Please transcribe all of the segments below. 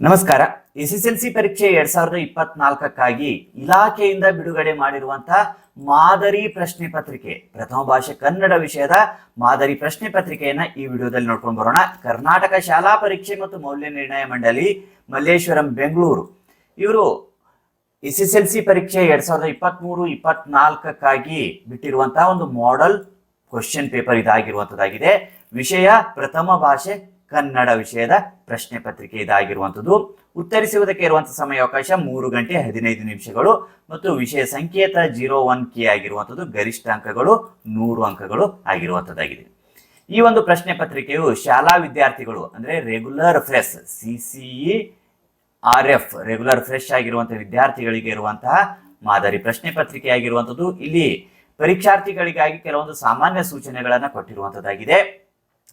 ನಮಸ್ಕಾರ. S C ಪರೀಕ್ಷೆ ಎರಡ್ ಸಾವಿರದ ಇಪ್ಪತ್ನಾಲ್ಕಕ್ಕಾಗಿ ಇಲಾಖೆಯಿಂದ ಬಿಡುಗಡೆ ಮಾಡಿರುವಂತಹ ಮಾದರಿ ಪ್ರಶ್ನೆ ಪತ್ರಿಕೆ, ಪ್ರಥಮ ಭಾಷೆ ಕನ್ನಡ ವಿಷಯದ ಮಾದರಿ ಪ್ರಶ್ನೆ ಪತ್ರಿಕೆಯನ್ನ ಈ ವಿಡಿಯೋದಲ್ಲಿ ನೋಡ್ಕೊಂಡು ಬರೋಣ. ಕರ್ನಾಟಕ ಶಾಲಾ ಪರೀಕ್ಷೆ ಮತ್ತು ಮೌಲ್ಯ ನಿರ್ಣಯ ಮಂಡಳಿ, ಮಲ್ಲೇಶ್ವರಂ, ಬೆಂಗಳೂರು. ಇವರು ಎಸ್ ಸಿ ಪರೀಕ್ಷೆ ಎರಡ್ ಸಾವಿರದ ಇಪ್ಪತ್ಮೂರು, ಇಪ್ಪತ್ನಾಲ್ಕಕ್ಕಾಗಿ ಬಿಟ್ಟಿರುವಂತಹ ಒಂದು ಮಾಡೆಲ್ ಕ್ವಶನ್ ಪೇಪರ್ ಇದಾಗಿರುವಂತದ್ದಾಗಿದೆ. ವಿಷಯ ಪ್ರಥಮ ಭಾಷೆ ಕನ್ನಡ ವಿಷಯದ ಪ್ರಶ್ನೆ ಪತ್ರಿಕೆ ಇದಾಗಿರುವಂಥದ್ದು. ಉತ್ತರಿಸುವುದಕ್ಕೆ ಇರುವಂತಹ ಸಮಯಾವಕಾಶ ಮೂರು ಗಂಟೆ ಹದಿನೈದು ನಿಮಿಷಗಳು ಮತ್ತು ವಿಷಯ ಸಂಕೇತ ಜೀರೋ ಒನ್ ಕೆ ಆಗಿರುವಂಥದ್ದು ಗರಿಷ್ಠ ಅಂಕಗಳು ನೂರು ಅಂಕಗಳು ಆಗಿರುವಂಥದ್ದಾಗಿದೆ. ಈ ಒಂದು ಪ್ರಶ್ನೆ ಪತ್ರಿಕೆಯು ಶಾಲಾ ವಿದ್ಯಾರ್ಥಿಗಳು ಅಂದ್ರೆ regular fresh C CE R F regular fresh ಆಗಿರುವಂತಹ ವಿದ್ಯಾರ್ಥಿಗಳಿಗೆ ಇರುವಂತಹ ಮಾದರಿ ಪ್ರಶ್ನೆ ಪತ್ರಿಕೆ ಆಗಿರುವಂಥದ್ದು. ಇಲ್ಲಿ ಪರೀಕ್ಷಾರ್ಥಿಗಳಿಗಾಗಿ ಕೆಲವೊಂದು ಸಾಮಾನ್ಯ ಸೂಚನೆಗಳನ್ನ ಕೊಟ್ಟಿರುವಂತದ್ದಾಗಿದೆ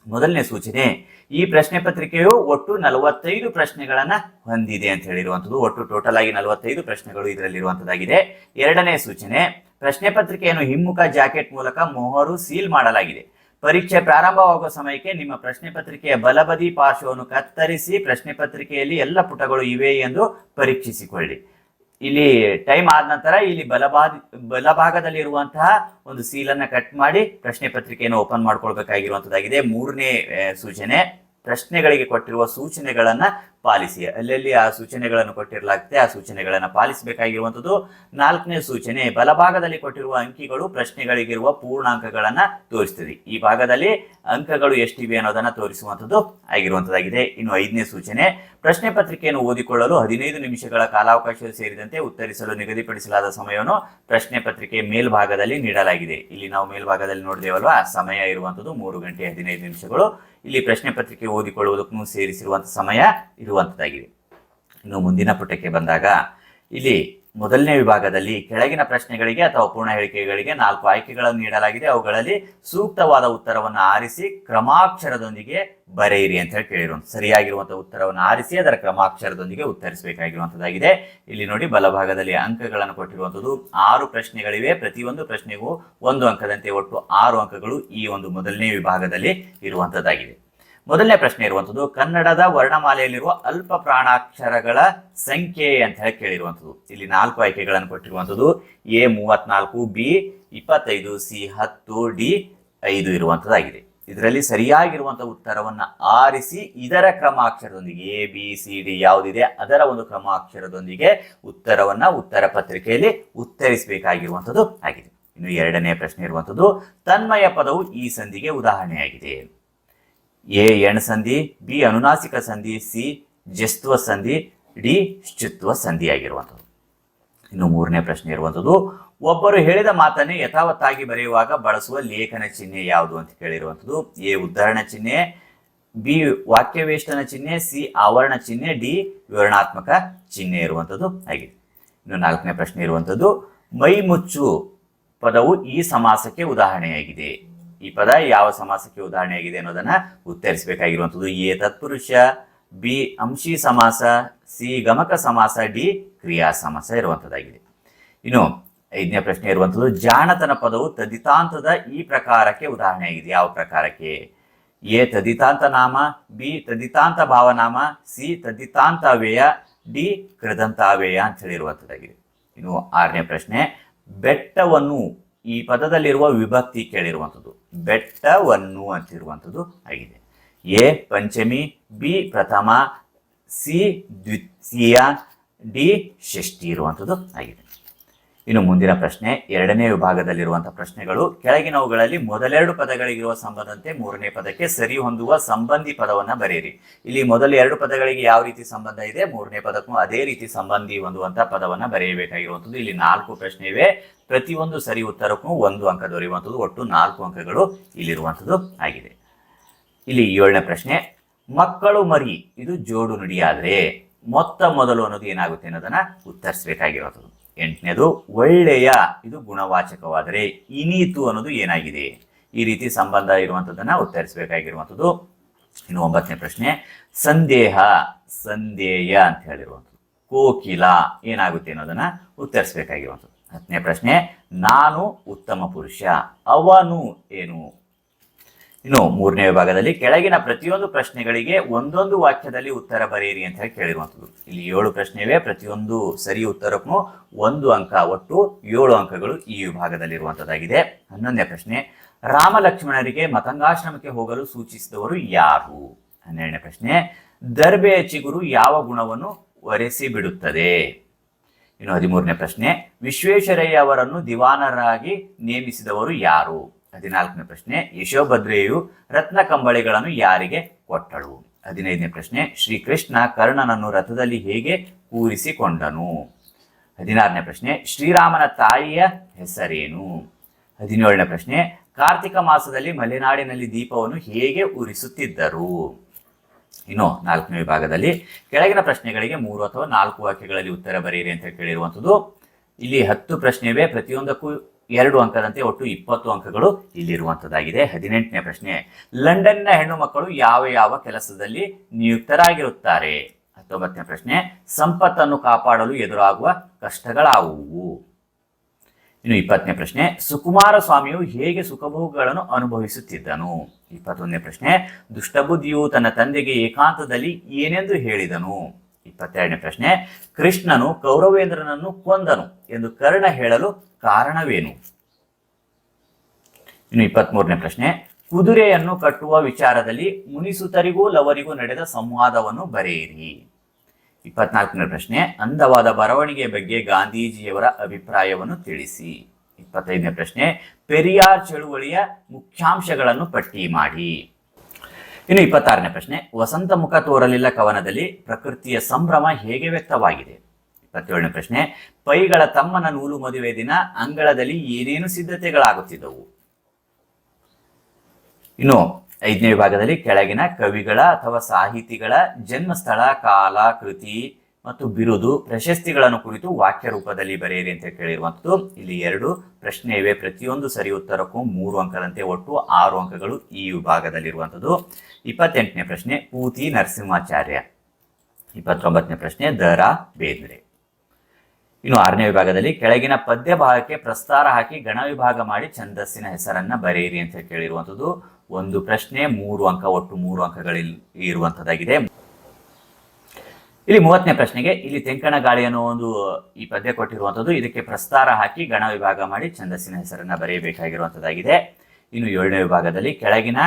ಮೊದಲನೇ ಸೂಚನೆ, ಈ ಪ್ರಶ್ನೆ ಪತ್ರಿಕೆಯು ಒಟ್ಟು ನಲವತ್ತೈದು ಪ್ರಶ್ನೆಗಳನ್ನ ಹೊಂದಿದೆ ಅಂತ ಹೇಳಿರುವಂಥದ್ದು. ಒಟ್ಟು ಟೋಟಲ್ ಆಗಿ ನಲವತ್ತೈದು ಪ್ರಶ್ನೆಗಳು ಇದರಲ್ಲಿರುವಂತದ್ದಾಗಿದೆ ಎರಡನೇ ಸೂಚನೆ, ಪ್ರಶ್ನೆ ಪತ್ರಿಕೆಯನ್ನು ಹಿಮ್ಮುಖ ಜಾಕೆಟ್ ಮೂಲಕ ಮೊಹರು ಸೀಲ್ ಮಾಡಲಾಗಿದೆ. ಪರೀಕ್ಷೆ ಪ್ರಾರಂಭವಾಗುವ ಸಮಯಕ್ಕೆ ನಿಮ್ಮ ಪ್ರಶ್ನೆ ಪತ್ರಿಕೆಯ ಬಲಬದಿ ಪಾರ್ಶ್ವವನ್ನು ಕತ್ತರಿಸಿ ಪ್ರಶ್ನೆ ಪತ್ರಿಕೆಯಲ್ಲಿ ಎಲ್ಲ ಪುಟಗಳು ಇವೆ ಎಂದು ಪರೀಕ್ಷಿಸಿಕೊಳ್ಳಿ. ಇಲ್ಲಿ ಟೈಮ್ ಆದ ನಂತರ ಇಲ್ಲಿ ಬಲಭಾಗ, ಬಲಭಾಗದಲ್ಲಿರುವಂತಹ ಒಂದು ಸೀಲನ್ನ ಕಟ್ ಮಾಡಿ ಪ್ರಶ್ನೆ ಪತ್ರಿಕೆಯನ್ನು ಓಪನ್ ಮಾಡ್ಕೊಳ್ಬೇಕಾಗಿರುವಂತದ್ದಾಗಿದೆ. ಮೂರನೇ ಸೂಚನೆ. ಪ್ರಶ್ನೆಗಳಿಗೆ ಕೊಟ್ಟಿರುವ ಸೂಚನೆಗಳನ್ನ ಪಾಲಿಸಿ ಅಲ್ಲಲ್ಲಿ ಆ ಸೂಚನೆಗಳನ್ನು ಕೊಟ್ಟಿರಲಾಗುತ್ತೆ. ಆ ಸೂಚನೆಗಳನ್ನು ಪಾಲಿಸಬೇಕಾಗಿರುವಂಥದ್ದು ನಾಲ್ಕನೇ ಸೂಚನೆ, ಬಲಭಾಗದಲ್ಲಿ ಕೊಟ್ಟಿರುವ ಅಂಕಿಗಳು ಪ್ರಶ್ನೆಗಳಿಗಿರುವ ಪೂರ್ಣಾಂಕಗಳನ್ನ ತೋರಿಸ್ತದೆ. ಈ ಭಾಗದಲ್ಲಿ ಅಂಕಗಳು ಎಷ್ಟಿವೆ ಅನ್ನೋದನ್ನ ತೋರಿಸುವಂಥದ್ದು ಆಗಿರುವಂತದ್ದಾಗಿದೆ ಇನ್ನು ಐದನೇ ಸೂಚನೆ, ಪ್ರಶ್ನೆ ಪತ್ರಿಕೆಯನ್ನು ಓದಿಕೊಳ್ಳಲು ಹದಿನೈದು ನಿಮಿಷಗಳ ಕಾಲಾವಕಾಶ ಸೇರಿದಂತೆ ಉತ್ತರಿಸಲು ನಿಗದಿಪಡಿಸಲಾದ ಸಮಯವನ್ನು ಪ್ರಶ್ನೆ ಪತ್ರಿಕೆ ಮೇಲ್ಭಾಗದಲ್ಲಿ ನೀಡಲಾಗಿದೆ. ಇಲ್ಲಿ ನಾವು ಮೇಲ್ಭಾಗದಲ್ಲಿ ನೋಡಿದೇವಲ್ವಾ? ಸಮಯ ಇರುವಂಥದ್ದು ಮೂರು ಗಂಟೆ ಹದಿನೈದು ನಿಮಿಷಗಳು. ಇಲ್ಲಿ ಪ್ರಶ್ನೆ ಪತ್ರಿಕೆ ಓದಿಕೊಳ್ಳುವುದಕ್ಕೂ ಸೇರಿಸಿರುವಂತಹ ಸಮಯ ಇರುವಂತದ್ದಾಗಿದೆ ಇನ್ನು ಮುಂದಿನ ಪುಟಕ್ಕೆ ಬಂದಾಗ ಇಲ್ಲಿ ಮೊದಲನೇ ವಿಭಾಗದಲ್ಲಿ ಕೆಳಗಿನ ಪ್ರಶ್ನೆಗಳಿಗೆ ಅಥವಾ ಪೂರ್ಣ ಹೇಳಿಕೆಗಳಿಗೆ ನಾಲ್ಕು ಆಯ್ಕೆಗಳನ್ನು ನೀಡಲಾಗಿದೆ. ಅವುಗಳಲ್ಲಿ ಸೂಕ್ತವಾದ ಉತ್ತರವನ್ನು ಆರಿಸಿ ಕ್ರಮಾಕ್ಷರದೊಂದಿಗೆ ಬರೆಯಿರಿ ಅಂತ ಹೇಳಿ ಕೇಳಿರುವಂಥ ಸರಿಯಾಗಿರುವಂಥ ಉತ್ತರವನ್ನು ಆರಿಸಿ ಅದರ ಕ್ರಮಾಕ್ಷರದೊಂದಿಗೆ ಉತ್ತರಿಸಬೇಕಾಗಿರುವಂಥದ್ದಾಗಿದೆ ಇಲ್ಲಿ ನೋಡಿ ಬಲಭಾಗದಲ್ಲಿ ಅಂಕಗಳನ್ನು ಕೊಟ್ಟಿರುವಂತದ್ದು ಆರು ಪ್ರಶ್ನೆಗಳಿವೆ. ಪ್ರತಿಯೊಂದು ಪ್ರಶ್ನೆಗೂ ಒಂದು ಅಂಕದಂತೆ ಒಟ್ಟು ಆರು ಅಂಕಗಳು ಈ ಒಂದು ಮೊದಲನೇ ವಿಭಾಗದಲ್ಲಿ ಇರುವಂತದ್ದಾಗಿದೆ. ಮೊದಲನೇ ಪ್ರಶ್ನೆ ಇರುವಂಥದ್ದು ಕನ್ನಡದ ವರ್ಣಮಾಲೆಯಲ್ಲಿರುವ ಅಲ್ಪ ಪ್ರಾಣಾಕ್ಷರಗಳ ಸಂಖ್ಯೆ ಅಂತ ಹೇಳಿ ಕೇಳಿರುವಂಥದ್ದು ಇಲ್ಲಿ ನಾಲ್ಕು ಆಯ್ಕೆಗಳನ್ನು ಕೊಟ್ಟಿರುವಂಥದ್ದು ಎ ಮೂವತ್ನಾಲ್ಕು, ಬಿ ಇಪ್ಪತ್ತೈದು, ಸಿ ಹತ್ತು, ಡಿ ಐದು ಇರುವಂಥದ್ದಾಗಿದೆ ಇದರಲ್ಲಿ ಸರಿಯಾಗಿರುವಂಥ ಉತ್ತರವನ್ನು ಆರಿಸಿ, ಇದರ ಕ್ರಮಾಕ್ಷರದೊಂದಿಗೆ ಎ, ಬಿ, ಸಿ, ಡಿ ಯಾವುದಿದೆ, ಅದರ ಒಂದು ಕ್ರಮಾಕ್ಷರದೊಂದಿಗೆ ಉತ್ತರವನ್ನು ಉತ್ತರ ಪತ್ರಿಕೆಯಲ್ಲಿ ಉತ್ತರಿಸಬೇಕಾಗಿರುವಂಥದ್ದು ಆಗಿದೆ. ಇನ್ನು ಎರಡನೇ ಪ್ರಶ್ನೆ ಇರುವಂಥದ್ದು ತನ್ಮಯ ಪದವು ಈ ಸಂಧಿಗೆ ಉದಾಹರಣೆಯಾಗಿದೆ. ಎ ಎಣ್ ಸಂಧಿ, ಬಿ ಅನುನಾಸಿಕ ಸಂಧಿ, ಸಿ ಜಸ್ತ್ವ ಸಂಧಿ, ಡಿ ಶುತ್ವ ಸಂಧಿ ಆಗಿರುವಂಥದ್ದು. ಇನ್ನು ಮೂರನೇ ಪ್ರಶ್ನೆ ಇರುವಂಥದ್ದು, ಒಬ್ಬರು ಹೇಳಿದ ಮಾತನ್ನೇ ಯಥಾವತ್ತಾಗಿ ಬರೆಯುವಾಗ ಬಳಸುವ ಲೇಖನ ಚಿಹ್ನೆ ಯಾವುದು ಅಂತ ಕೇಳಿರುವಂಥದ್ದು. ಎ ಉದ್ಧರಣ ಚಿಹ್ನೆ, ಬಿ ವಾಕ್ಯವೇಷ್ಟನ ಚಿಹ್ನೆ, ಸಿ ಆವರಣ ಚಿಹ್ನೆ, ಡಿ ವಿವರಣಾತ್ಮಕ ಚಿಹ್ನೆ ಇರುವಂಥದ್ದು ಆಗಿದೆ. ಇನ್ನು ನಾಲ್ಕನೇ ಪ್ರಶ್ನೆ ಇರುವಂಥದ್ದು, ಮೈ ಮುಚ್ಚು ಪದವು ಈ ಸಮಾಸಕ್ಕೆ ಉದಾಹರಣೆಯಾಗಿದೆ. ಈ ಪದ ಯಾವ ಸಮಾಸಕ್ಕೆ ಉದಾಹರಣೆಯಾಗಿದೆ ಅನ್ನೋದನ್ನ ಉತ್ತರಿಸಬೇಕಾಗಿರುವಂಥದ್ದು. ಎ ತತ್ಪುರುಷ, ಬಿ ಅಂಶಿ ಸಮಾಸ, ಸಿ ಗಮಕ ಸಮಾಸ, ಡಿ ಕ್ರಿಯಾ ಸಮಾಸ ಇರುವಂಥದ್ದಾಗಿದೆ. ಇನ್ನು ಐದನೇ ಪ್ರಶ್ನೆ ಇರುವಂಥದ್ದು, ಜಾಣತನ ಪದವು ತದಿತಾಂತದ ಈ ಪ್ರಕಾರಕ್ಕೆ ಉದಾಹರಣೆಯಾಗಿದೆ ಯಾವ ಪ್ರಕಾರಕ್ಕೆ? ಎ ತದಿತಾಂತ ನಾಮ, ಬಿ ತದಿತಾಂತ ಭಾವನಾಮ, ಸಿ ತದಿತಾಂತ ವ್ಯಯ ಡಿ ಕೃದಂತ ಅವ್ಯಯ ಅಂತ ಹೇಳಿರುವಂಥದ್ದಾಗಿದೆ. ಇನ್ನು ಆರನೇ ಪ್ರಶ್ನೆ, ಬೆಟ್ಟವನ್ನು ಈ ಪದದಲ್ಲಿರುವ ವಿಭಕ್ತಿ ಕೇಳಿರುವಂಥದ್ದು, ಬೆಟ್ಟವನ್ನು ಅಂತಿರುವಂಥದ್ದು ಆಗಿದೆ. ಎ, ಪಂಚಮಿ, ಬಿ, ಪ್ರಥಮ, ಸಿ, ದ್ವಿತೀಯ, ಡಿ, ಷಷ್ಠಿ ಇರುವಂಥದ್ದು ಆಗಿದೆ. ಇನ್ನು ಮುಂದಿನ ಪ್ರಶ್ನೆ, ಎರಡನೇ ವಿಭಾಗದಲ್ಲಿರುವಂತಹ ಪ್ರಶ್ನೆಗಳು, ಕೆಳಗಿನವುಗಳಲ್ಲಿ ಮೊದಲೆರಡು ಪದಗಳಿಗಿರುವ ಸಂಬಂಧಂತೆ ಮೂರನೇ ಪದಕ್ಕೆ ಸರಿ ಹೊಂದುವ ಸಂಬಂಧಿ ಪದವನ್ನ ಬರೆಯಿರಿ. ಇಲ್ಲಿ ಮೊದಲ ಎರಡು ಪದಗಳಿಗೆ ಯಾವ ರೀತಿ ಸಂಬಂಧ ಇದೆ, ಮೂರನೇ ಪದಕ್ಕೂ ಅದೇ ರೀತಿ ಸಂಬಂಧಿ ಹೊಂದುವಂತಹ ಪದವನ್ನ ಬರೆಯಬೇಕಾಗಿರುವಂಥದ್ದು. ಇಲ್ಲಿ ನಾಲ್ಕು ಪ್ರಶ್ನೆ ಇವೆ. ಪ್ರತಿಯೊಂದು ಸರಿ ಉತ್ತರಕ್ಕೂ ಒಂದು ಅಂಕ ದೊರೆಯುವಂಥದ್ದು. ಒಟ್ಟು ನಾಲ್ಕು ಅಂಕಗಳು ಇಲ್ಲಿರುವಂಥದ್ದು ಆಗಿದೆ. ಇಲ್ಲಿ ಏಳನೇ ಪ್ರಶ್ನೆ, ಮಕ್ಕಳು ಮರಿ, ಇದು ಜೋಡು ನುಡಿಯಾದರೆ ಮೊತ್ತ ಮೊದಲು ಅನ್ನೋದು ಏನಾಗುತ್ತೆ ಅನ್ನೋದನ್ನ ಉತ್ತರಿಸಬೇಕಾಗಿರುವಂಥದ್ದು. ಎಂಟನೇದು, ಒಳ್ಳೆಯ, ಇದು ಗುಣವಾಚಕವಾದರೆ ಇನೀತು ಅನ್ನೋದು ಏನಾಗಿದೆ? ಈ ರೀತಿ ಸಂಬಂಧ ಇರುವಂಥದ್ದನ್ನು ಉತ್ತರಿಸಬೇಕಾಗಿರುವಂಥದ್ದು. ಇನ್ನು ಒಂಬತ್ತನೇ ಪ್ರಶ್ನೆ, ಸಂದೇಹ, ಸಂದೇಯ ಅಂತ ಹೇಳಿರುವಂಥದ್ದು. ಕೋಕಿಲ ಏನಾಗುತ್ತೆ ಅನ್ನೋದನ್ನ ಉತ್ತರಿಸಬೇಕಾಗಿರುವಂಥದ್ದು. ಹತ್ತನೇ ಪ್ರಶ್ನೆ, ನಾನು ಉತ್ತಮ ಪುರುಷ, ಅವನು ಏನು? ಇನ್ನು ಮೂರನೇ ವಿಭಾಗದಲ್ಲಿ ಕೆಳಗಿನ ಪ್ರತಿಯೊಂದು ಪ್ರಶ್ನೆಗಳಿಗೆ ಒಂದೊಂದು ವಾಕ್ಯದಲ್ಲಿ ಉತ್ತರ ಬರೆಯಿರಿ ಅಂತ ಹೇಳಿ ಕೇಳಿರುವಂಥದ್ದು. ಇಲ್ಲಿ ಏಳು ಪ್ರಶ್ನೆ ಪ್ರತಿಯೊಂದು ಸರಿ ಉತ್ತರಕ್ಕೂ ಒಂದು ಅಂಕ ಒಟ್ಟು ಏಳು ಅಂಕಗಳು ಈ ವಿಭಾಗದಲ್ಲಿರುವಂಥದ್ದಾಗಿದೆ. ಹನ್ನೊಂದನೇ ಪ್ರಶ್ನೆ ರಾಮ ಲಕ್ಷ್ಮಣರಿಗೆ ಮತಂಗಾಶ್ರಮಕ್ಕೆ ಹೋಗಲು ಸೂಚಿಸಿದವರು ಯಾರು? ಹನ್ನೆರಡನೇ ಪ್ರಶ್ನೆ ದರ್ಬೆಯ ಚಿಗುರು ಯಾವ ಗುಣವನ್ನು ಒರೆಸಿ ಬಿಡುತ್ತದೆ ಇನ್ನು ಹದಿಮೂರನೇ ಪ್ರಶ್ನೆ, ವಿಶ್ವೇಶ್ವರಯ್ಯ ಅವರನ್ನು ದಿವಾನರಾಗಿ ನೇಮಿಸಿದವರು ಯಾರು? ಹದಿನಾಲ್ಕನೇ ಪ್ರಶ್ನೆ, ಯಶೋಭದ್ರೆಯು ರತ್ನ ಕಂಬಳಿಗಳನ್ನು ಯಾರಿಗೆ ಕೊಟ್ಟಳು? ಹದಿನೈದನೇ ಪ್ರಶ್ನೆ, ಶ್ರೀಕೃಷ್ಣ ಕರ್ಣನನ್ನು ರಥದಲ್ಲಿ ಹೇಗೆ ಕೂರಿಸಿಕೊಂಡನು? ಹದಿನಾರನೇ ಪ್ರಶ್ನೆ, ಶ್ರೀರಾಮನ ತಾಯಿಯ ಹೆಸರೇನು? ಹದಿನೇಳನೇ ಪ್ರಶ್ನೆ, ಕಾರ್ತಿಕ ಮಾಸದಲ್ಲಿ ಮಲೆನಾಡಿನಲ್ಲಿ ದೀಪವನ್ನು ಹೇಗೆ ಉರಿಸುತ್ತಿದ್ದರು? ಇನ್ನು ನಾಲ್ಕನೇ ವಿಭಾಗದಲ್ಲಿ ಕೆಳಗಿನ ಪ್ರಶ್ನೆಗಳಿಗೆ ಮೂರು ಅಥವಾ ನಾಲ್ಕು ವಾಕ್ಯಗಳಲ್ಲಿ ಉತ್ತರ ಬರೆಯಿರಿ ಅಂತ ಕೇಳಿರುವಂಥದ್ದು. ಇಲ್ಲಿ ಹತ್ತು ಪ್ರಶ್ನೆ ಇವೆ ಪ್ರತಿಯೊಂದಕ್ಕೂ ಎರಡು ಅಂಕದಂತೆ ಒಟ್ಟು ಇಪ್ಪತ್ತು ಅಂಕಗಳು ಇಲ್ಲಿರುವಂಥದ್ದಾಗಿದೆ ಹದಿನೆಂಟನೇ ಪ್ರಶ್ನೆ, ಲಂಡನ್ನ ಹೆಣ್ಣು ಮಕ್ಕಳು ಯಾವ ಯಾವ ಕೆಲಸದಲ್ಲಿ ನಿಯುಕ್ತರಾಗಿರುತ್ತಾರೆ? ಹತ್ತೊಂಬತ್ತನೇ ಪ್ರಶ್ನೆ, ಸಂಪತ್ತನ್ನು ಕಾಪಾಡಲು ಎದುರಾಗುವ ಕಷ್ಟಗಳಾವುವು? ಇನ್ನು ಇಪ್ಪತ್ತನೇ ಪ್ರಶ್ನೆ ಸುಕುಮಾರ ಸ್ವಾಮಿಯು ಹೇಗೆ ಸುಖಭೋಗಗಳನ್ನು ಅನುಭವಿಸುತ್ತಿದ್ದನು? ಇಪ್ಪತ್ತೊಂದನೇ ಪ್ರಶ್ನೆ, ದುಷ್ಟಬುದ್ಧಿಯು ತನ್ನ ತಂದೆಗೆ ಏಕಾಂತದಲ್ಲಿ ಏನೆಂದು ಹೇಳಿದನು? ಇಪ್ಪತ್ತೆರಡನೇ ಪ್ರಶ್ನೆ, ಕೃಷ್ಣನು ಕೌರವೇಂದ್ರನನ್ನು ಕೊಂದನು ಎಂದು ಕರ್ಣ ಹೇಳಲು ಕಾರಣವೇನು? ಇನ್ನು ಇಪ್ಪತ್ಮೂರನೇ ಪ್ರಶ್ನೆ, ಕುದುರೆಯನ್ನು ಕಟ್ಟುವ ವಿಚಾರದಲ್ಲಿ ಮುನಿಸುತರಿಗೂ ಲವರಿಗೂ ನಡೆದ ಸಂವಾದವನ್ನು ಬರೆಯಿರಿ. ಇಪ್ಪತ್ನಾಲ್ಕನೇ ಪ್ರಶ್ನೆ, ಅಂದವಾದ ಬರವಣಿಗೆ ಬಗ್ಗೆ ಗಾಂಧೀಜಿಯವರ ಅಭಿಪ್ರಾಯವನ್ನು ತಿಳಿಸಿ. ಇಪ್ಪತ್ತೈದನೇ ಪ್ರಶ್ನೆ, ಪೆರಿಯಾರ್ ಚಳುವಳಿಯ ಮುಖ್ಯಾಂಶಗಳನ್ನು ಪಟ್ಟಿ ಮಾಡಿ. ಇನ್ನು ಇಪ್ಪತ್ತಾರನೇ ಪ್ರಶ್ನೆ, ವಸಂತ ಮುಖ ತೋರಲಿಲ್ಲ ಕವನದಲ್ಲಿ, ಪ್ರಕೃತಿಯ ಸಂಭ್ರಮ ಹೇಗೆ ವ್ಯಕ್ತವಾಗಿದೆ? ಇಪ್ಪತ್ತೇಳನೇ ಪ್ರಶ್ನೆ. ಪೈಗಳ ತಮ್ಮನ ನೂಲು ಮದುವೆ ದಿನ ಅಂಗಳದಲ್ಲಿ ಏನೇನು ಸಿದ್ಧತೆಗಳಾಗುತ್ತಿದ್ದವು? ಇನ್ನು ಐದನೇ ವಿಭಾಗದಲ್ಲಿ ಕೆಳಗಿನ ಕವಿಗಳ ಅಥವಾ ಸಾಹಿತಿಗಳ ಜನ್ಮಸ್ಥಳ, ಕಾಲ, ಕೃತಿ ಮತ್ತು ಬಿರುದು ಪ್ರಶಸ್ತಿಗಳನ್ನು ಕುರಿತು ವಾಕ್ಯ ರೂಪದಲ್ಲಿ ಬರೆಯಿರಿ ಅಂತ ಕೇಳಿರುವಂಥದ್ದು. ಇಲ್ಲಿ ಎರಡು ಪ್ರಶ್ನೆ ಇವೆ. ಪ್ರತಿಯೊಂದು ಸರಿ ಉತ್ತರಕ್ಕೂ ಮೂರು ಅಂಕದಂತೆ ಒಟ್ಟು ಆರು ಅಂಕಗಳು ಈ ವಿಭಾಗದಲ್ಲಿರುವಂಥದ್ದು. ಇಪ್ಪತ್ತೆಂಟನೇ ಪ್ರಶ್ನೆ, ಪೂತಿ ನರಸಿಂಹಾಚಾರ್ಯ. ಇಪ್ಪತ್ತೊಂಬತ್ತನೇ ಪ್ರಶ್ನೆ ದರಾ ಬೇಂದ್ರೆ. ಇನ್ನು ಆರನೇ ವಿಭಾಗದಲ್ಲಿ ಕೆಳಗಿನ ಪದ್ಯ ಭಾಗಕ್ಕೆ ಪ್ರಸ್ತಾರ ಹಾಕಿ ಗಣ ವಿಭಾಗ ಮಾಡಿ ಛಂದಸ್ಸಿನ ಹೆಸರನ್ನ ಬರೆಯಿರಿ ಅಂತ ಕೇಳಿರುವಂಥದ್ದು. ಒಂದು ಪ್ರಶ್ನೆ, ಮೂರು ಅಂಕ, ಒಟ್ಟು ಮೂರು ಅಂಕಗಳಲ್ಲಿ ಇರುವಂತದ್ದಾಗಿದೆ ಇಲ್ಲಿ ಮೂವತ್ತನೇ ಪ್ರಶ್ನೆಗೆ, ಇಲ್ಲಿ ತೆಂಕಣ ಗಾಳಿ ಅನ್ನೋ ಒಂದು ಈ ಪದ್ಯ ಕೊಟ್ಟಿರುವಂಥದ್ದು, ಇದಕ್ಕೆ ಪ್ರಸ್ತಾರ ಹಾಕಿ ಗಣ ವಿಭಾಗ ಮಾಡಿ ಛಂದಸ್ಸಿನ ಹೆಸರನ್ನ ಬರೆಯಬೇಕಾಗಿರುವಂಥದ್ದಾಗಿದೆ. ಇನ್ನು ಏಳನೇ ವಿಭಾಗದಲ್ಲಿ ಕೆಳಗಿನ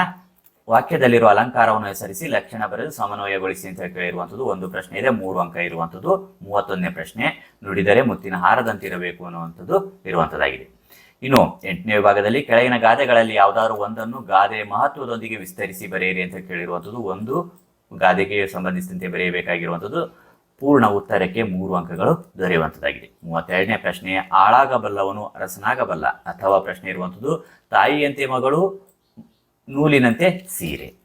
ವಾಕ್ಯದಲ್ಲಿರುವ ಅಲಂಕಾರವನ್ನು ಹೆಸರಿಸಿ ಲಕ್ಷಣ ಬರೆದು ಸಮನ್ವಯಗೊಳಿಸಿ ಅಂತ ಕೇಳಿರುವಂಥದ್ದು ಒಂದು ಪ್ರಶ್ನೆ ಇದೆ, ಮೂರು ಅಂಕ ಇರುವಂಥದ್ದು, ಮೂವತ್ತೊಂದನೇ ಪ್ರಶ್ನೆ. ನುಡಿದರೆ ಮುತ್ತಿನ ಹಾರದಂತಿರಬೇಕು ಅನ್ನುವಂಥದ್ದು ಇರುವಂಥದ್ದಾಗಿದೆ. ಇನ್ನು ಎಂಟನೇ ವಿಭಾಗದಲ್ಲಿ ಕೆಳಗಿನ ಗಾದೆಗಳಲ್ಲಿ ಯಾವುದಾದ್ರು ಒಂದನ್ನು ಗಾದೆ ಮಹತ್ವದೊಂದಿಗೆ ವಿಸ್ತರಿಸಿ ಬರೆಯಿರಿ ಅಂತ ಕೇಳಿರುವಂಥದ್ದು ಒಂದು ಗಾದೆಗೆ ಸಂಬಂಧಿಸಿದಂತೆ ಬರೆಯಬೇಕಾಗಿರುವಂಥದ್ದು ಪೂರ್ಣ ಉತ್ತರಕ್ಕೆ ಮೂರು ಅಂಕಗಳು ದೊರೆಯುವಂಥದ್ದಾಗಿದೆ. ಮೂವತ್ತೆರಡನೇ ಪ್ರಶ್ನೆ, ಆಳಾಗಬಲ್ಲವನು ಅರಸನಾಗಬಲ್ಲ ಅಥವಾ ಪ್ರಶ್ನೆ ಇರುವಂಥದ್ದು, ತಾಯಿಯಂತೆ ಮಗಳು ನೂಲಿನಂತೆ ಸೀರೆ.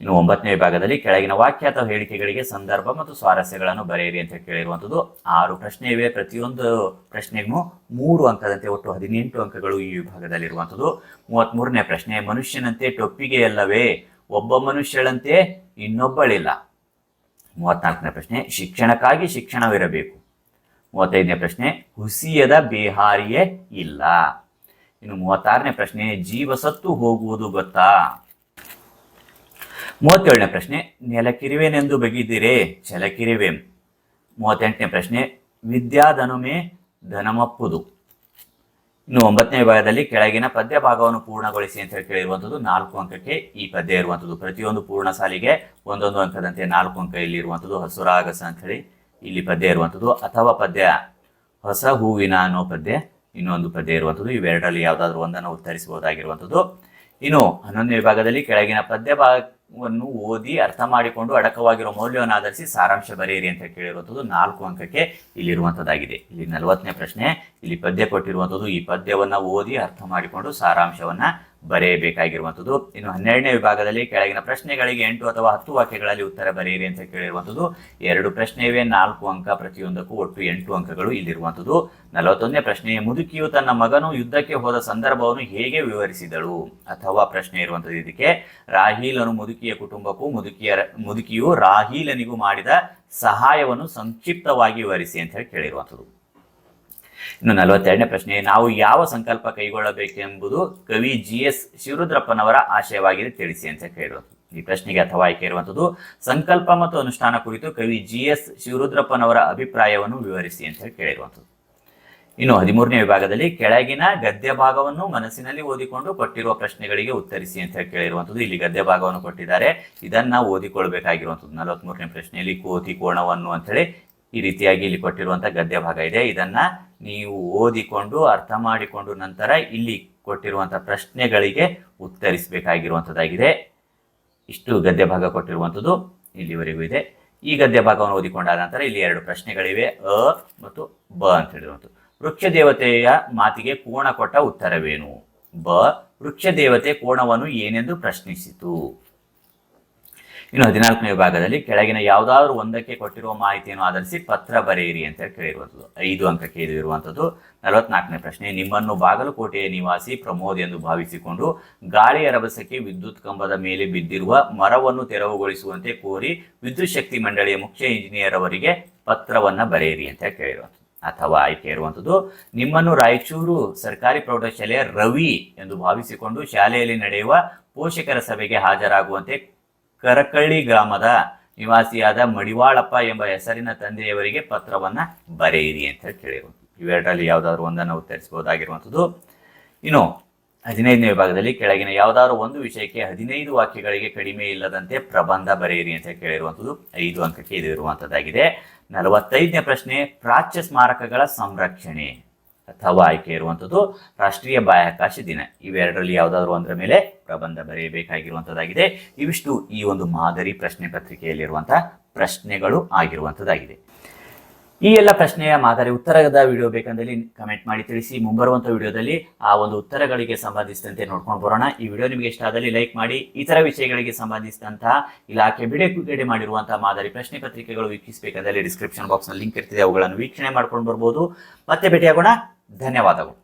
ಇನ್ನು ಒಂಬತ್ತನೇ ವಿಭಾಗದಲ್ಲಿ ಕೆಳಗಿನ ವಾಕ್ಯ ಅಥವಾ ಹೇಳಿಕೆಗಳಿಗೆ ಸಂದರ್ಭ ಮತ್ತು ಸ್ವಾರಸ್ಯಗಳನ್ನು ಬರೆಯಿರಿ ಅಂತ ಕೇಳಿರುವಂಥದ್ದು ಆರು ಪ್ರಶ್ನೆ ಇವೆ. ಪ್ರತಿಯೊಂದು ಪ್ರಶ್ನೆಗೂ ಮೂರು ಅಂಕದಂತೆ ಒಟ್ಟು ಹದಿನೆಂಟು ಅಂಕಗಳು ಈ ವಿಭಾಗದಲ್ಲಿರುವಂಥದ್ದು. ಮೂವತ್ತ್ಮೂರನೇ ಪ್ರಶ್ನೆ, ಮನುಷ್ಯನಂತೆ ಟೊಪ್ಪಿಗೆಯಲ್ಲವೇ ಒಬ್ಬ ಮನುಷ್ಯಳಂತೆ ಇನ್ನೊಬ್ಬಳಿಲ್ಲ. ಮೂವತ್ನಾಲ್ಕನೇ ಪ್ರಶ್ನೆ, ಶಿಕ್ಷಣಕ್ಕಾಗಿ ಶಿಕ್ಷಣವಿರಬೇಕು. ಮೂವತ್ತೈದನೇ ಪ್ರಶ್ನೆ, ಹುಸಿಯದ ಬೇಹಾರಿಯೇ ಇಲ್ಲ. ಇನ್ನು ಮೂವತ್ತಾರನೇ ಪ್ರಶ್ನೆ, ಜೀವ ಸತ್ತು ಹೋಗುವುದು ಗೊತ್ತಾ? ಮೂವತ್ತೇಳನೇ ಪ್ರಶ್ನೆ ನೆಲಕಿರಿವೆನೆಂದು ಬಗೆದಿರೆ ಚಲಕಿರಿವೆ ಮೂವತ್ತೆಂಟನೇ ಪ್ರಶ್ನೆ, ವಿದ್ಯಾಧನುಮೆ ಧನಮಪ್ಪುದು. ಇನ್ನು ಒಂಬತ್ತನೇ ವಿಭಾಗದಲ್ಲಿ ಕೆಳಗಿನ ಪದ್ಯ ಭಾಗವನ್ನು ಪೂರ್ಣಗೊಳಿಸಿ ಅಂತ ಹೇಳಿ ಕೇಳಿರುವಂಥದ್ದು, ನಾಲ್ಕು ಅಂಕಕ್ಕೆ ಈ ಪದ್ಯ ಇರುವಂಥದ್ದು. ಪ್ರತಿಯೊಂದು ಪೂರ್ಣ ಸಾಲಿಗೆ ಒಂದೊಂದು ಅಂಕದಂತೆ ನಾಲ್ಕು ಅಂಕ ಇಲ್ಲಿ ಇರುವಂಥದ್ದು. ಹಸುರಾಗಸ ಅಂತ ಹೇಳಿ ಇಲ್ಲಿ ಪದ್ಯ ಇರುವಂಥದ್ದು. ಅಥವಾ ಪದ್ಯ, ಹೊಸ ಹೂವಿನ ಅನ್ನೋ ಪದ್ಯ. ಇನ್ನೊಂದು ಪದ್ಯ ಇರುವಂಥದ್ದು, ಇವೆರಡರಲ್ಲಿ ಯಾವುದಾದ್ರೂ ಒಂದನ್ನು ಉತ್ತರಿಸಬಹುದಾಗಿರುವಂಥದ್ದು. ಇನ್ನು ಹನ್ನೊಂದನೇ ವಿಭಾಗದಲ್ಲಿ ಕೆಳಗಿನ ಪದ್ಯ ಭಾಗವನ್ನು ಓದಿ ಅರ್ಥ ಮಾಡಿಕೊಂಡು ಅಡಕವಾಗಿರುವ ಮೌಲ್ಯವನ್ನು ಆಧರಿಸಿ ಸಾರಾಂಶ ಬರೆಯಿರಿ ಅಂತ ಕೇಳಿರುವಂಥದ್ದು ನಾಲ್ಕು ಅಂಕಕ್ಕೆ ಇಲ್ಲಿರುವಂಥದ್ದಾಗಿದೆ. ಇಲ್ಲಿ ನಲವತ್ತನೇ ಪ್ರಶ್ನೆ, ಇಲ್ಲಿ ಪದ್ಯ ಕೊಟ್ಟಿರುವಂಥದ್ದು ಈ ಪದ್ಯವನ್ನು ಓದಿ ಅರ್ಥ ಮಾಡಿಕೊಂಡು ಸಾರಾಂಶವನ್ನ ಬರೆಯಬೇಕಾಗಿರುವಂಥದ್ದು. ಇನ್ನು ಹನ್ನೆರಡನೇ ವಿಭಾಗದಲ್ಲಿ ಕೆಳಗಿನ ಪ್ರಶ್ನೆಗಳಿಗೆ ಎಂಟು ಅಥವಾ ಹತ್ತು ವಾಕ್ಯಗಳಲ್ಲಿ ಉತ್ತರ ಬರೆಯಿರಿ ಅಂತ ಕೇಳಿರುವಂಥದ್ದು. ಎರಡು ಪ್ರಶ್ನೆ ಇವೆ ನಾಲ್ಕು ಅಂಕ ಪ್ರತಿಯೊಂದಕ್ಕೂ ಒಟ್ಟು ಎಂಟು ಅಂಕಗಳು ಇಲ್ಲಿರುವಂಥದ್ದು. ನಲವತ್ತೊಂದನೇ ಪ್ರಶ್ನೆ ಮುದುಕಿಯು ತನ್ನ ಮಗನು ಯುದ್ಧಕ್ಕೆ ಹೋದ ಸಂದರ್ಭವನ್ನು ಹೇಗೆ ವಿವರಿಸಿದಳು? ಅಥವಾ ಪ್ರಶ್ನೆ ಇರುವಂಥದ್ದು ಇದಕ್ಕೆ, ರಾಹೀಲನು ಮುದುಕಿಯ ಕುಟುಂಬಕ್ಕೂ ಮುದುಕಿಯ ಮುದುಕಿಯು ರಾಹೀಲನಿಗೂ ಮಾಡಿದ ಸಹಾಯವನ್ನು ಸಂಕ್ಷಿಪ್ತವಾಗಿ ವಿವರಿಸಿ ಅಂತ ಹೇಳಿ ಕೇಳಿರುವಂಥದ್ದು. ಇನ್ನು ನಲವತ್ತೆರಡನೇ ಪ್ರಶ್ನೆ, ನಾವು ಯಾವ ಸಂಕಲ್ಪ ಕೈಗೊಳ್ಳಬೇಕೆಂಬುದು ಕವಿ ಜಿ ಎಸ್ ಶಿವರುದ್ರಪ್ಪನವರ ಆಶಯವಾಗಿದೆ ತಿಳಿಸಿ ಅಂತ ಕೇಳಿರೋದು ಈ ಪ್ರಶ್ನೆಗೆ ಅಥವಾ ಆಯ್ಕೆ ಇರುವಂಥದ್ದು, ಸಂಕಲ್ಪ ಮತ್ತು ಅನುಷ್ಠಾನ ಕುರಿತು ಕವಿ ಜಿ ಎಸ್ ಶಿವರುದ್ರಪ್ಪನವರ ಅಭಿಪ್ರಾಯವನ್ನು ವಿವರಿಸಿ ಅಂತ ಹೇಳಿ ಕೇಳಿರುವಂಥದ್ದು. ಇನ್ನು ಹದಿಮೂರನೇ ವಿಭಾಗದಲ್ಲಿ ಕೆಳಗಿನ ಗದ್ಯ ಭಾಗವನ್ನು ಮನಸ್ಸಿನಲ್ಲಿ ಓದಿಕೊಂಡು ಕೊಟ್ಟಿರುವ ಪ್ರಶ್ನೆಗಳಿಗೆ ಉತ್ತರಿಸಿ ಅಂತ ಹೇಳಿ ಕೇಳಿರುವಂಥದ್ದು. ಇಲ್ಲಿ ಗದ್ಯ ಭಾಗವನ್ನು ಕೊಟ್ಟಿದ್ದಾರೆ. ಇದನ್ನ ಓದಿಕೊಳ್ಬೇಕಾಗಿರುವಂಥದ್ದು. ನಲವತ್ಮೂರನೇ ಪ್ರಶ್ನೆಯಲ್ಲಿ ಕೋತಿ ಕೋಣವನ್ನು ಅಂತೇಳಿ ಈ ರೀತಿಯಾಗಿ ಇಲ್ಲಿ ಕೊಟ್ಟಿರುವಂತಹ ಗದ್ಯ ಭಾಗ ಇದೆ. ಇದನ್ನ ನೀವು ಓದಿಕೊಂಡು ಅರ್ಥ ಮಾಡಿಕೊಂಡು ನಂತರ ಇಲ್ಲಿ ಕೊಟ್ಟಿರುವಂಥ ಪ್ರಶ್ನೆಗಳಿಗೆ ಉತ್ತರಿಸಬೇಕಾಗಿರುವಂಥದ್ದಾಗಿದೆ. ಇಷ್ಟು ಗದ್ಯ ಭಾಗ ಕೊಟ್ಟಿರುವಂಥದ್ದು ಇಲ್ಲಿವರೆಗೂ ಇದೆ. ಈ ಗದ್ಯ ಭಾಗವನ್ನು ಓದಿಕೊಂಡಾದ ನಂತರ ಇಲ್ಲಿ ಎರಡು ಪ್ರಶ್ನೆಗಳಿವೆ. ಅ ಮತ್ತು ಬ ಅಂತ ಹೇಳಿರುವಂಥದ್ದು. ವೃಕ್ಷ ದೇವತೆಯ ಮಾತಿಗೆ ಕೋಣ ಕೊಟ್ಟ ಉತ್ತರವೇನು? ಬ ವೃಕ್ಷ ದೇವತೆ ಕೋಣವನ್ನು ಏನೆಂದು ಪ್ರಶ್ನಿಸಿತು? ಇನ್ನು ಹದಿನಾಲ್ಕನೇ ವಿಭಾಗದಲ್ಲಿ ಕೆಳಗಿನ ಯಾವುದಾದ್ರೂ ಒಂದಕ್ಕೆ ಕೊಟ್ಟಿರುವ ಮಾಹಿತಿಯನ್ನು ಆಧರಿಸಿ ಪತ್ರ ಬರೆಯಿರಿ ಅಂತ ಕೇಳಿರುವಂಥದ್ದು. ಐದು ಅಂಕಕ್ಕೆ ಇದು ಇರುವಂಥದ್ದು ನಲವತ್ನಾಲ್ಕನೇ ಪ್ರಶ್ನೆ, ನಿಮ್ಮನ್ನು ಬಾಗಲಕೋಟೆಯ ನಿವಾಸಿ ಪ್ರಮೋದ್ ಎಂದು ಭಾವಿಸಿಕೊಂಡು ಗಾಳಿಯ ರಭಸಕ್ಕೆ ವಿದ್ಯುತ್ ಕಂಬದ ಮೇಲೆ ಬಿದ್ದಿರುವ ಮರವನ್ನು ತೆರವುಗೊಳಿಸುವಂತೆ ಕೋರಿ ವಿದ್ಯುತ್ ಶಕ್ತಿ ಮಂಡಳಿಯ ಮುಖ್ಯ ಇಂಜಿನಿಯರ್ ಅವರಿಗೆ ಪತ್ರವನ್ನು ಬರೆಯಿರಿ ಅಂತ ಕೇಳಿರುವಂಥದ್ದು. ಅಥವಾ ಆಯ್ಕೆ ಇರುವಂಥದ್ದು, ನಿಮ್ಮನ್ನು ರಾಯಚೂರು ಸರ್ಕಾರಿ ಪ್ರೌಢಶಾಲೆಯ ರವಿ ಎಂದು ಭಾವಿಸಿಕೊಂಡು ಶಾಲೆಯಲ್ಲಿ ನಡೆಯುವ ಪೋಷಕರ ಸಭೆಗೆ ಹಾಜರಾಗುವಂತೆ ಕರಕಳ್ಳಿ ಗ್ರಾಮದ ನಿವಾಸಿಯಾದ ಮಡಿವಾಳಪ್ಪ ಎಂಬ ಹೆಸರಿನ ತಂದೆಯವರಿಗೆ ಪತ್ರವನ್ನ ಬರೆಯಿರಿ ಅಂತ ಹೇಳಿ ಕೇಳಿರುವಂಥದ್ದು ಇವೆರಡರಲ್ಲಿ ಯಾವುದಾದ್ರು ಒಂದನ್ನು ಉತ್ತರಿಸಬಹುದಾಗಿರುವಂಥದ್ದು. ಇನ್ನು ಹದಿನೈದನೇ ವಿಭಾಗದಲ್ಲಿ ಕೆಳಗಿನ ಯಾವುದಾದ್ರು ಒಂದು ವಿಷಯಕ್ಕೆ ಹದಿನೈದು ವಾಕ್ಯಗಳಿಗೆ ಕಡಿಮೆ ಇಲ್ಲದಂತೆ ಪ್ರಬಂಧ ಬರೆಯಿರಿ ಅಂತ ಕೇಳಿರುವಂಥದ್ದು ಐದು ಅಂಕಕ್ಕೆ ಇದು ಇರುವಂಥದ್ದಾಗಿದೆ. ನಲವತ್ತೈದನೇ ಪ್ರಶ್ನೆ, ಪ್ರಾಚ್ಯ ಸ್ಮಾರಕಗಳ ಸಂರಕ್ಷಣೆ. ಅಥವಾ ಆಯ್ಕೆ ಇರುವಂಥದ್ದು ರಾಷ್ಟ್ರೀಯ ಬಾಹ್ಯಾಕಾಶ ದಿನ. ಇವೆರಡರಲ್ಲಿ ಯಾವುದಾದ್ರು ಒಂದರ ಮೇಲೆ ಪ್ರಬಂಧ ಬರೆಯಬೇಕಾಗಿರುವಂಥದ್ದಾಗಿದೆ ಇವಿಷ್ಟು ಈ ಒಂದು ಮಾದರಿ ಪ್ರಶ್ನೆ ಪತ್ರಿಕೆಯಲ್ಲಿರುವಂತಹ ಪ್ರಶ್ನೆಗಳು ಆಗಿರುವಂಥದ್ದಾಗಿದೆ ಈ ಎಲ್ಲ ಪ್ರಶ್ನೆಯ ಮಾದರಿ ಉತ್ತರದ ವಿಡಿಯೋ ಬೇಕಂದಲ್ಲಿ ಕಮೆಂಟ್ ಮಾಡಿ ತಿಳಿಸಿ. ಮುಂಬರುವಂಥ ವಿಡಿಯೋದಲ್ಲಿ ಆ ಒಂದು ಉತ್ತರಗಳಿಗೆ ಸಂಬಂಧಿಸಿದಂತೆ ನೋಡ್ಕೊಂಡು ಬರೋಣ. ಈ ವಿಡಿಯೋ ನಿಮಗೆ ಇಷ್ಟ ಆದಲ್ಲಿ ಲೈಕ್ ಮಾಡಿ. ಇತರ ವಿಷಯಗಳಿಗೆ ಸಂಬಂಧಿಸಿದಂತಹ ಇಲಾಖೆ ಬಿಡುಗಡೆ ಮಾಡಿರುವಂತಹ ಮಾದರಿ ಪ್ರಶ್ನೆ ಪತ್ರಿಕೆಗಳು ವೀಕ್ಷಿಸಬೇಕಂದಲ್ಲಿ ಡಿಸ್ಕ್ರಿಪ್ಷನ್ ಬಾಕ್ಸ್ನಲ್ಲಿ ಲಿಂಕ್ ಇರ್ತಿದೆ. ಅವುಗಳನ್ನು ವೀಕ್ಷಣೆ ಮಾಡ್ಕೊಂಡು ಬರ್ಬೋದು. ಮತ್ತೆ ಭೇಟಿಯಾಗೋಣ. ಧನ್ಯವಾದಗಳು